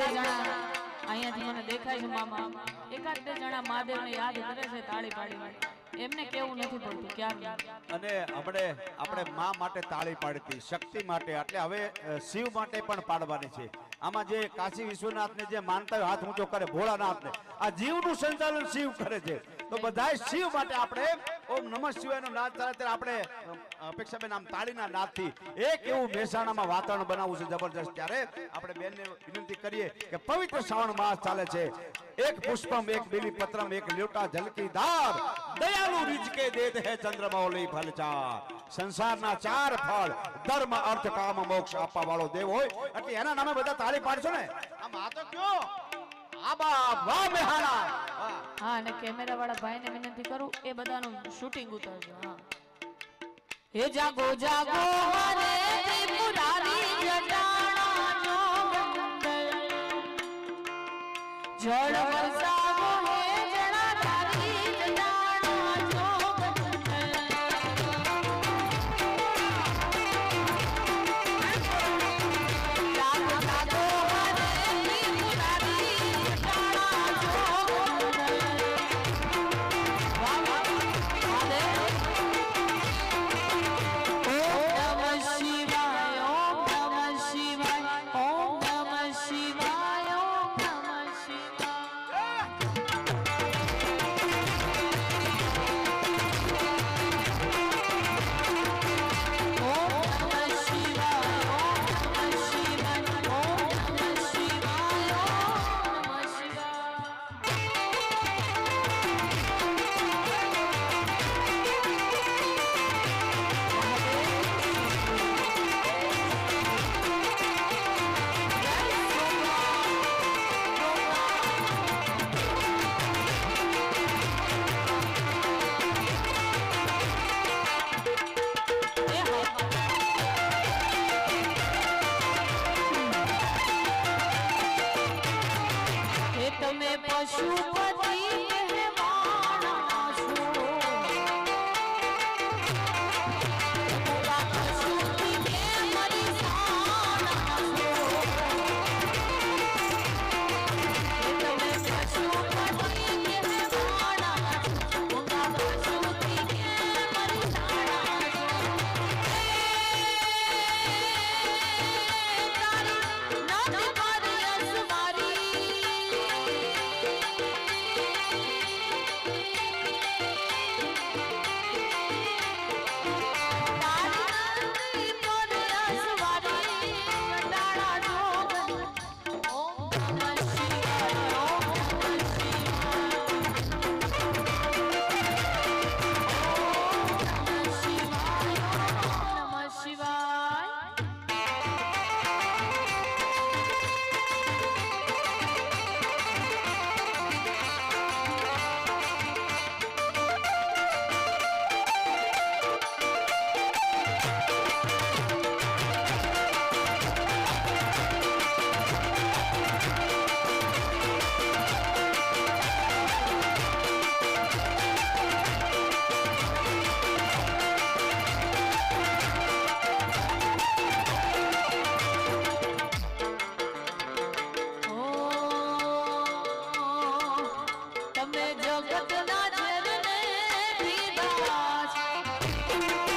બે જણા. અહીંયાથી મને દેખાય છે મામા. એકાદ બે જણા મહાદેવને યાદ કરે છે તાળી પાડી એમને કેવું નથી પડતું ક્યાં અને આપણે આપણે મા માટે તાળી પાડતી, શક્તિ માટે. એટલે હવે શિવ માટે પણ પાડવાની છે. આમાં જે કાશી વિશ્વનાથને જે માનતા હોય, હાથ ઊંચો કરે, ભોળાનાથને. આ જીવનું સંચાલન શિવ કરે છે. તો બધા શિવ માટે આપણે ઓમ નમઃ શિવાયનો નાદ ચાલે ત્યારે આપણે અપેક્ષાબેન આમ તાળીના નાદથી એક એવું મહેસાણામાં વાતાવરણ બનાવવું છે જબરજસ્ત. ત્યારે આપણે બેનને વિનંતી કરીએ કે પવિત્ર શ્રાવણ માસ ચાલે છે. એક પુષ્પમ, એક બીલી પત્રમ, એક લોટા જલકી ધાર. દયાલુ રીજકે દેત હે ચંદ્રમૌલી ફલચાર. સંસારના ચાર ફળ, ધર્મ, અર્થ, કામ, મોક્ષ આપવા વાળો દેવ હોય. એટલે એના નામે બધા તાળી પાડશો ને? આ માતો કયો? હા અને કેમેરા વાળા ભાઈને વિનંતી કરું એ બધાનું શૂટિંગ ઉતારજો હા. હે જાગો જાગો હરે ત્રિપુરારી જટાણા જોગંદર જળ વરસાવો chupa. છે